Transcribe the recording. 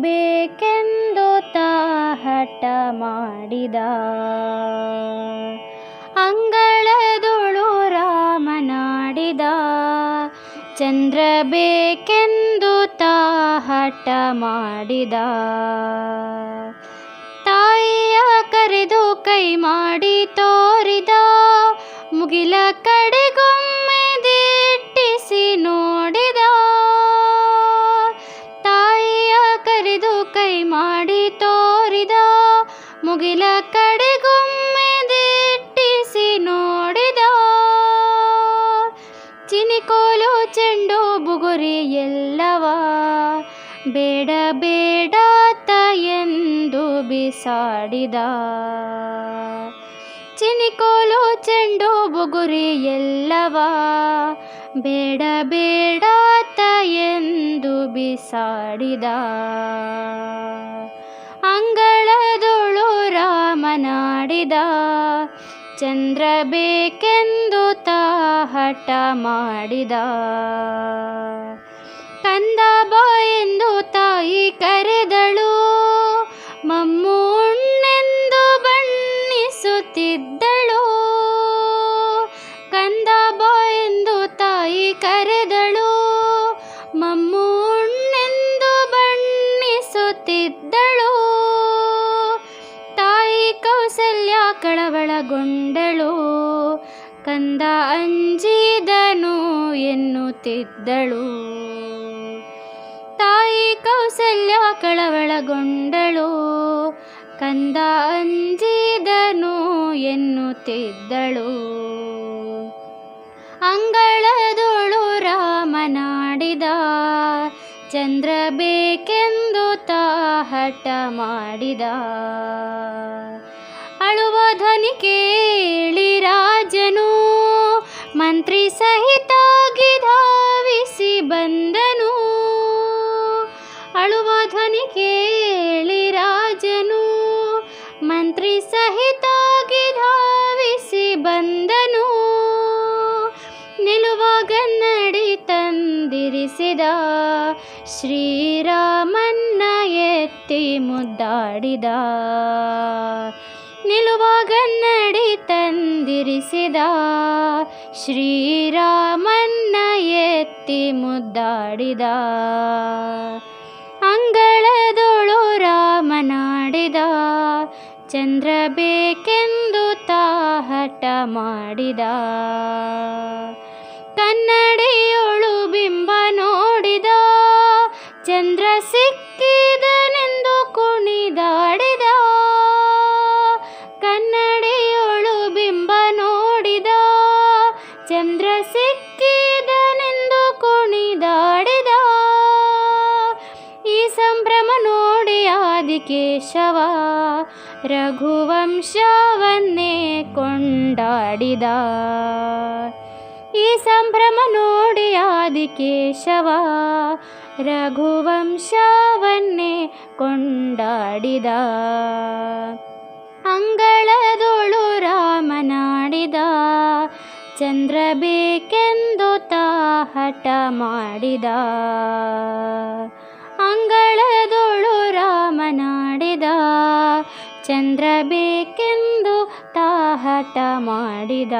ಬೇಕೆಂದು ತಾಹಟ ಮಾಡಿದ. ಅಂಗಳದೊಳು ರಾಮನಾಡಿದ. ಚಂದ್ರ ಬೇಕೆಂದು ತಾಹಟ ಮಾಡಿದ. ತಾಯಿಯ ಕರೆದು ಕೈ ಮಾಡಿ ತೋರಿದ. ಮುಗಿಲ ಕಡೆಗೊಮ್ಮೆ ದಿಟ್ಟಿಸಿ ನೋಡಿದ. ಚಿನಿಕೋಲು ಚೆಂಡು ಬುಗುರಿ ಎಲ್ಲವ. ಬೇಡ ಬೇಡ ಎಂದು ಬಿಸಾಡಿದ. ಚಿನಿಕೋಲು ಚೆಂಡು ಬುಗುರಿ ಎಲ್ಲವ. ಬೇಡ ಬೇಡ ಎಂದು ಬಿಸಾಡಿದ. ರಾಮನಾಡಿದ ಚಂದ್ರ ಬೇಕೆಂದು ತಾ ಮಾಡಿದ. ಕಂದ ಬಾ ಎಂದು ತಾಯಿ ಕರೆದಳು ಮಮ್ಮು ಉಣ್ಣೆಂದು ಕಳವಳಗೊಂಡಳು. ಕಂದ ಅಂಜಿದನು ಎನ್ನುತ್ತಿದ್ದಳು. ತಾಯಿ ಕೌಸಲ್ಯ ಕಳವಳಗೊಂಡಳು. ಕಂದ ಅಂಜಿದನು ಎನ್ನುತ್ತಿದ್ದಳು. ಅಂಗಳದೊಳು ರಾಮನಾಡಿದ ಚಂದ್ರ ಬೇಕೆಂದು ತಾ ಹಠ ಮಾಡಿದ. ಅಳುವ ಧ್ವನಿ ಕೇಳಿ ರಾಜನು. ಮಂತ್ರಿ ಸಹಿತಾಗಿ ಧಾವಿಸಿ ಬಂದನು. ಅಳುವ ಧ್ವನಿ ಕೇಳಿ ರಾಜನು. ಮಂತ್ರಿ ಸಹಿತಾಗಿ ಧಾವಿಸಿ ಬಂದನು. ನಿಲುವಗನ್ನಡಿ ತಂದಿರಿಸಿದ ಶ್ರೀರಾಮನ್ನ ಎತ್ತಿ ಮುದ್ದಾಡಿದ. ನಿಲುವಗನ್ನಡಿ ತಂದಿರಿಸಿದ ಶ್ರೀರಾಮನ್ನ ಎತ್ತಿ ಮುದ್ದಾಡಿದ. ಅಂಗಳದೊಳು ರಾಮನಾಡಿದ. ಚಂದ್ರ ಬೇಕೆಂದು ತಾಹಟ ಮಾಡಿದ. ಕನ್ನಡಿಯೊಳು ಆದಿಕೇಶವ ರಘುವಂಶವನ್ನೇ ಕೊಂಡಾಡಿದ. ಈ ಸಂಭ್ರಮ ನೋಡಿ ಆದಿಕೇಶವ ರಘುವಂಶವನ್ನೇ ಕೊಂಡಾಡಿದ. ಅಂಗಳದೊಳು ರಾಮನಾಡಿದ, ಚಂದ್ರ ಬೇಕೆಂದು ತಾ ಹಠ ಮಾಡಿದ. ಅಂಗಳದೊಳು ರಾಮನಾಡಿದ ಚಂದ್ರ ಬೇಕೆಂದು ತಾಹಟ ಮಾಡಿದ.